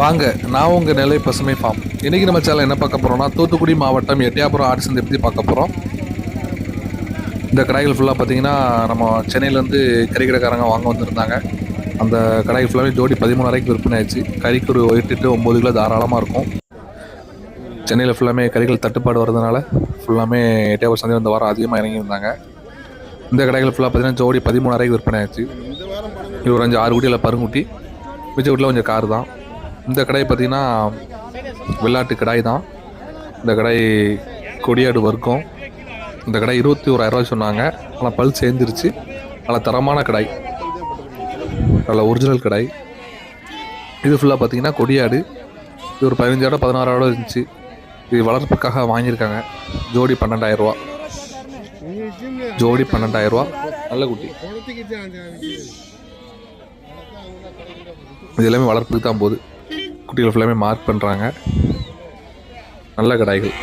வாங்க நான் உங்கள் நிலை பசுமை ஃபார்ம் இன்றைக்கி நம்ம சேனல் என்ன பார்க்க போகிறோம்னா தூத்துக்குடி மாவட்டம் எட்டியாபுரம் ஆர்ட்ஸ் சந்தை பற்றி பார்க்க போகிறோம் இந்த கடைகள் ஃபுல்லாக பார்த்தீங்கன்னா நம்ம சென்னையிலேருந்து கறிக்கடைக்காரங்க வாங்க வந்திருந்தாங்க. அந்த கடைகள் ஃபுல்லாகவே ஜோடி பதிமூணு வரைக்கும் விற்பனை ஆயிடுச்சு. கறிக்கு ஒரு எட்டு ஒம்பது கிலோ தாராளமாக இருக்கும். சென்னையில் ஃபுல்லாமே கறிகள் தட்டுப்பாடு வரதுனால ஃபுல்லாமே எட்டியாபுரம் சந்தையில் இந்த வாரம் அதிகமாக இறங்கியிருந்தாங்க இந்த கடைகள் ஃபுல்லாக பார்த்தீங்கன்னா ஜோடி பதிமூணு வரைக்கும் விற்பனை ஆயிடுச்சு. இது ஒரு அஞ்சு ஆறு குட்டியில் பருங்குட்டி மிச்ச வீட்டில் கொஞ்சம் கார் தான் இந்த கடை பார்த்தீங்கன்னா வெள்ளாட்டு கடாய் தான். இந்த கடை கொடியாடு வர்க்கம். இந்த கடை இருபத்தி ஓராயிரரூவா சொன்னாங்க. ஆனால் பல் சேர்ந்துருச்சு. நல்ல தரமான கடாய். நல்ல ஒரிஜினல் கடாய். இது ஃபுல்லாக பார்த்தீங்கன்னா கொடியாடு. இது ஒரு பதினஞ்சாயிரம் பதினாறாயிரம் இருந்துச்சு. இது வளர்ப்புக்காக வாங்கியிருக்காங்க. ஜோடி பன்னெண்டாயிரரூவா ஜோடி பன்னெண்டாயிரரூவா நல்ல குட்டி. இது எல்லாமே வளர்ப்புக்கு தான் போகுது. குட்டிகள் ஃபுல்லாமே மார்க் பண்ணுறாங்க நல்ல கடாய்கள்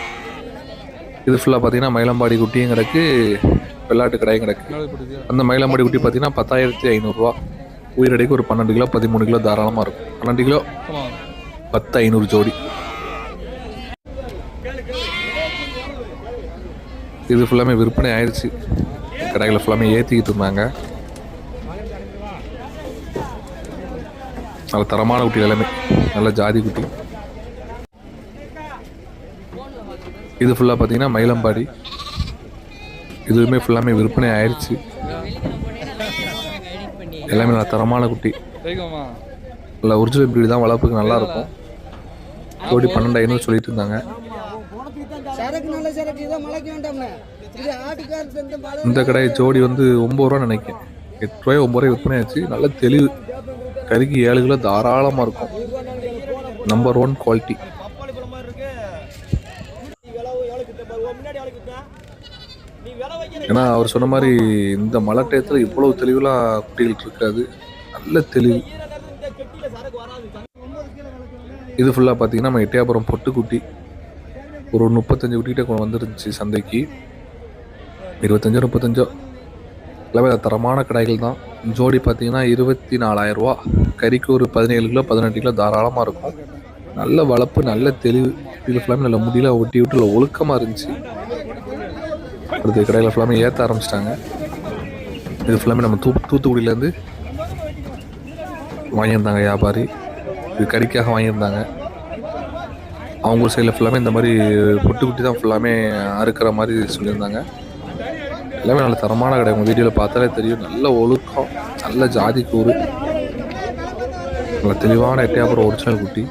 இது ஃபுல்லாக பார்த்தீங்கன்னா மயிலம்பாடி குட்டியும் கிடக்கு வெள்ளாட்டு கடாயும் கிடக்கு. அந்த மயிலம்பாடி குட்டி பார்த்தீங்கன்னா பத்தாயிரத்தி ஐநூறுரூவா உயிரடைக்கு ஒரு பன்னெண்டு கிலோ பதிமூணு கிலோ தாராளமாக இருக்கும். பன்னெண்டு கிலோ பத்து ஐநூறு ஜோடி. இது ஃபுல்லாமே விற்பனை ஆயிடுச்சு. கடைகளை ஃபுல்லாமே ஏற்றிக்கிட்டு இருந்தாங்க. நல்ல தரமான குட்டி எல்லாமே. நல்ல ஜாதி குட்டி. இது ஃபுல்லாக பார்த்தீங்கன்னா மயிலம்பாடி. இதுவுமே ஃபுல்லாமே விற்பனை ஆயிடுச்சு எல்லாமே நல்ல தரமான குட்டி. நல்ல ஒரிஜினல் பிரீடு தான் வளர்ப்புக்கு நல்லா இருக்கும். ஜோடி பன்னெண்டு சொல்லிட்டு இருந்தாங்க. இந்த இந்த கடை ஜோடி வந்து ஒம்பது ரூபா நினைக்கிறேன். எட்டு ரூபாய் ஒம்பது ரூபாய் விற்பனை ஆச்சு. நல்ல தெளிவு. கறிக்கு ஏழு கிலோ தாராளமாக இருக்கும். நம்பர் ஒன் குவாலிட்டி ஏன்னா அவர் சொன்ன மாதிரி இந்த மழை டயத்தில் இவ்வளவு தெளிவுலாம் குட்டிகள் இருக்காது. நல்ல தெளிவு. இது ஃபுல்லாக பார்த்தீங்கன்னா நம்ம எட்டயாபுரம் பொட்டுக்குட்டி. ஒரு முப்பத்தஞ்சு குட்டிகிட்ட கொண்டு வந்துருந்துச்சு சந்தைக்கு. இருபத்தஞ்சோ முப்பத்தஞ்சோ. எல்லாமே தரமான கடைகள் தான் ஜோடி பார்த்தீங்கன்னா இருபத்தி நாலாயிரரூவா கறிக்கு ஒரு பதினேழு கிலோ பதினெட்டு கிலோ தாராளமாக இருக்கும். நல்ல வளர்ப்பு நல்ல தெளிவு. இது ஃபுல்லாமே நல்ல முடியல ஒட்டி விட்டு ஒழுக்கமாக இருந்துச்சு. அடுத்த கடையில் ஃபுல்லாமே ஏற்ற ஆரம்பிச்சிட்டாங்க. இது ஃபுல்லாமே நம்ம தூ தூத்துக்குடியிலேருந்து வாங்கியிருந்தாங்க வியாபாரி. இது கறிக்காக வாங்கியிருந்தாங்க. அவங்க சைடில் ஃபுல்லாமே இந்த மாதிரி பொட்டு குட்டி தான் ஃபுல்லாமே அறுக்கிற மாதிரி சொல்லியிருந்தாங்க. எல்லாமே நல்ல தரமான கடை. உங்கள் வீடியோவில் பார்த்தாலே தெரியும். நல்ல ஒழுக்கம் நல்ல ஜாதி கூறு. நல்ல தெளிவான எட்டையாபுரம் ஒரிஜினல் குட்டி.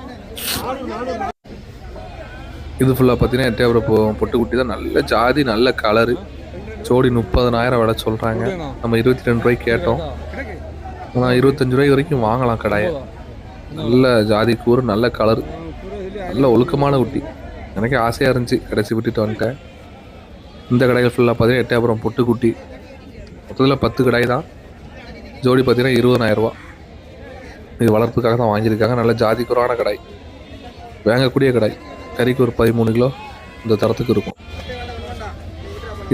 இது ஃபுல்லாக பார்த்தீங்கன்னா எட்டையாபுரம் பொட்டு குட்டி தான். நல்ல ஜாதி நல்ல கலரு ஜோடி முப்பதனாயிரம் விலை சொல்கிறாங்க நம்ம இருபத்தி ரெண்டு ரூபாய்க்கு கேட்டோம். ஆனால் இருபத்தஞ்சு ரூபாய் வரைக்கும் வாங்கலாம் கடையை. நல்ல ஜாதி கூறு நல்ல கலர் நல்ல ஒழுக்கமான குட்டி. எனக்கே ஆசையாக இருந்துச்சு. கடைசி விட்டுட்டு வந்துட்டேன். இந்த கடைகள் ஃபுல்லாக பார்த்தீங்கன்னா எட்டயபுரம் பொட்டுக்குட்டி. மொத்தத்தில் பத்து கடை தான். ஜோடி பார்த்தீங்கன்னா இருபதனாயிரரூவா இது வளர்ப்புக்காக தான் வாங்கியிருக்காங்க. நல்ல ஜாதி குறான கடை. வாங்கக்கூடிய கடை. கறிக்கு ஒரு பதிமூணு கிலோ இந்த தரத்துக்கு இருக்கும்.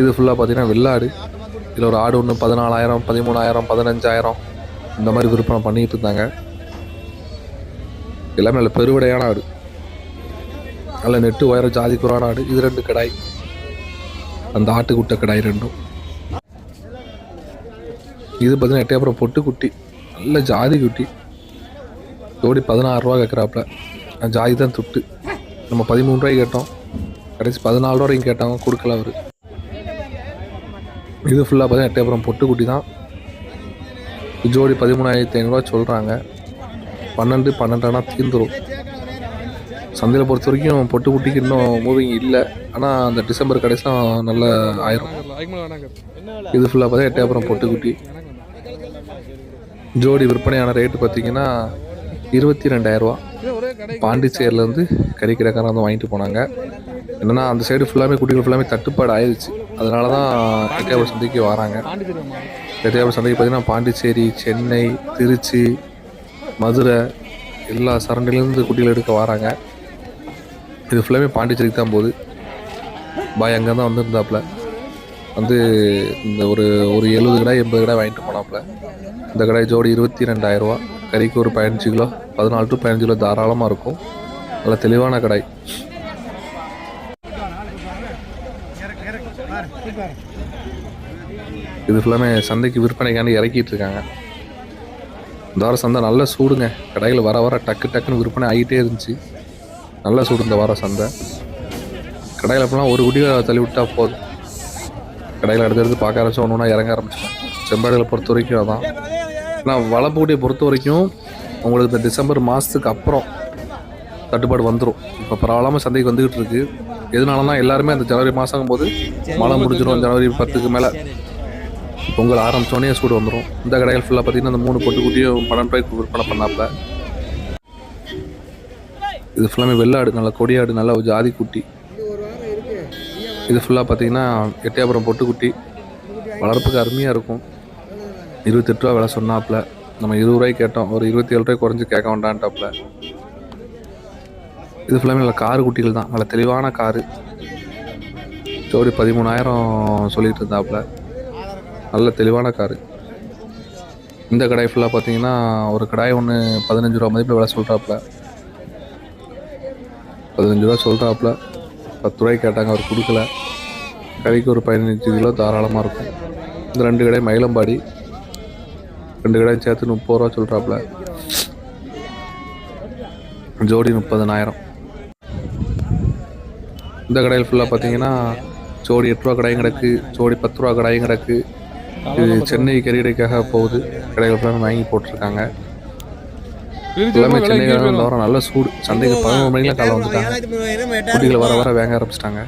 இது ஃபுல்லாக பார்த்தீங்கன்னா வெள்ளாடு. இதில் ஒரு ஆடு ஒன்று பதினாலாயிரம் பதிமூணாயிரம் பதினஞ்சாயிரம் இந்த மாதிரி விற்பனை பண்ணிக்கிட்டு இருந்தாங்க. எல்லாமே நல்ல பெருவடையான ஆடு. நல்ல நெட்டு உயரம் ஜாதி குறான ஆடு. இது ரெண்டு கடாய் அந்த ஆட்டுக்குட்டை கடாய் ரெண்டும். இது பார்த்தீங்கன்னா எட்டையப்புறம் பொட்டு குட்டி நல்ல ஜாதி குட்டி. ஜோடி பதினாறு ரூபா கேட்குறாப்புல நான் ஜாதி தான் துட்டு. நம்ம பதிமூணு ரூபாய்க்கு கேட்டோம். கடைசி பதினாலு ரூபாய்க்கு கேட்டாங்க கொடுக்கல அவர். இது ஃபுல்லாக பார்த்தீங்கன்னா எட்டையப்புறம் பொட்டு குட்டி தான். ஜோடி பதிமூணாயிரத்தி ஐநூறுரூவா சொல்கிறாங்க பன்னெண்டு பன்னெண்டானா தீர்ந்துரும் சந்தையில் பொறுத்த வரைக்கும் பொட்டு குட்டிக்கு இன்னும் மூவிங் இல்லை. ஆனால் அந்த டிசம்பர் கடைசிலாம் நல்ல ஆயிரும். இது ஃபுல்லாக பார்த்தா எட்டயபுரம் பொட்டுக்குட்டி ஜோடி விற்பனையான ரேட்டு பார்த்தீங்கன்னா இருபத்தி ரெண்டாயிரரூவா பாண்டிச்சேரியிலேருந்து கறி வந்து வாங்கிட்டு போனாங்க. என்னன்னா அந்த சைடு ஃபுல்லாமே குட்டிகள் ஃபுல்லாமே தட்டுப்பாடு ஆயிடுச்சு அதனால தான் எட்டயபுரம் சந்தைக்கு வராங்க. எட்டயபுரம் சந்தைக்கு பார்த்தீங்கன்னா பாண்டிச்சேரி சென்னை திருச்சி மதுரை எல்லா சரண்டிலேருந்து குட்டிகள் எடுக்க வராங்க. இது ஃபுல்லாமே பாண்டிச்சேரிக்கு தான் போகுது. பாய் அங்கே தான் வந்திருந்தாப்புல. வந்து இந்த ஒரு ஒரு எழுபது கடை எண்பது கடை வாங்கிட்டு போனாப்புல. இந்த கடை ஜோடி இருபத்தி ரெண்டாயிரரூவா. கறிக்கு ஒரு பதினஞ்சு கிலோ பதினாலு டு பதினஞ்சு கிலோ தாராளமாக இருக்கும். நல்ல தெளிவான கடை. இது ஃபுல்லாமே சந்தைக்கு விற்பனைக்காண்டி இறக்கிட்டு இருக்காங்க. இந்த வாரம் சந்தை நல்லா சூடுங்க. கடையில் வர வர டக்கு டக்குன்னு விற்பனை ஆகிட்டே இருந்துச்சு. நல்ல சூடு இந்த வாரம் சந்தை. கடையில் எப்படிலாம் ஒரு குடி தள்ளி விட்டா போதும். கடையில் அடுத்தடுத்து பார்க்க ஆரம்பிச்சு ஒன்று ஒன்றா இறங்க ஆரம்பிச்சிடும் செம்பாடுகளை பொறுத்த வரைக்கும் அதான். ஆனால் வளர்ப்பு பொறுத்த வரைக்கும் உங்களுக்கு இந்த டிசம்பர் மாதத்துக்கு அப்புறம் தட்டுப்பாடு வந்துடும் இப்போ பரவாயில்லாமல் சந்தைக்கு வந்துக்கிட்டு இருக்கு. எதனாலனா எல்லாருமே அந்த ஜனவரி மாதங்கும் போது மழை முடிஞ்சிடும் ஜனவரி பத்துக்கு மேலே பொங்கல் ஆரம்பித்தோடனே சூடு வந்துடும் இந்த கடைகள் ஃபுல்லாக பார்த்தீங்கன்னா அந்த மூணு பொட்டு குட்டியும் பன்னெண்டு ரூபாய்க்கு விற்பனை பண்ணாப்புல. இது ஃபுல்லாமே வெள்ளாடு நல்ல கொடியாடு நல்ல ஒரு ஜாதி குட்டி. இது ஃபுல்லாக பார்த்தீங்கன்னா எட்டயபுரம் பொட்டுக்குட்டி. வளர்ப்புக்கு அருமையாக இருக்கும். இருபத்தெட்டு ரூபா விலை சொன்னாப்புல. நம்ம இருபது ரூபாய்க்கு கேட்டோம். ஒரு இருபத்தி ஏழு ரூபாய் குறைஞ்சி கேட்க வேண்டான்ட்டாப்புல இது ஃபுல்லாமே நல்ல காரு குட்டிகள் தான். நல்ல தெளிவான காரு. ஜோடி பதிமூணாயிரம் சொல்லிகிட்டு இருந்தாப்புல. நல்ல தெளிவான காரு. இந்த கடை ஃபுல்லாக பார்த்தீங்கன்னா ஒரு கடாய் ஒன்று பதினஞ்சு ரூபா மதிப்பில் விலை சொல்கிறாப்புல பதினஞ்சு ரூபா சொல்கிறாப்புல பத்து ரூபாய்க்கு கேட்டாங்க அவர் கொடுக்கல. கறிக்கு ஒரு பதினஞ்சு கிலோ தாராளமாக இருக்கும். இந்த ரெண்டு கடை மயிலம்பாடி. ரெண்டு கடையும் சேர்த்து முப்பது ரூபா சொல்கிறாப்புல ஜோடி முப்பதனாயிரம். இந்த கடையில் ஃபுல்லாக பார்த்தீங்கன்னா ஜோடி எட்டு ரூபா கடையும் கிடக்கு ஜோடி பத்து ரூபா கடையும் கிடக்கு. இது சென்னை கறிக்கடைக்காக போகுது. கடைகள் ஃபுல்லாக வாங்கி போட்டிருக்காங்க. எல்லாமே சென்னை வாரம் நல்ல சூடு. சந்தைக்கு பதினோரு மணிக்கெலாம் காலை வந்துட்டாங்க. வர வர வேங்க ஆரம்பிச்சிட்டாங்க.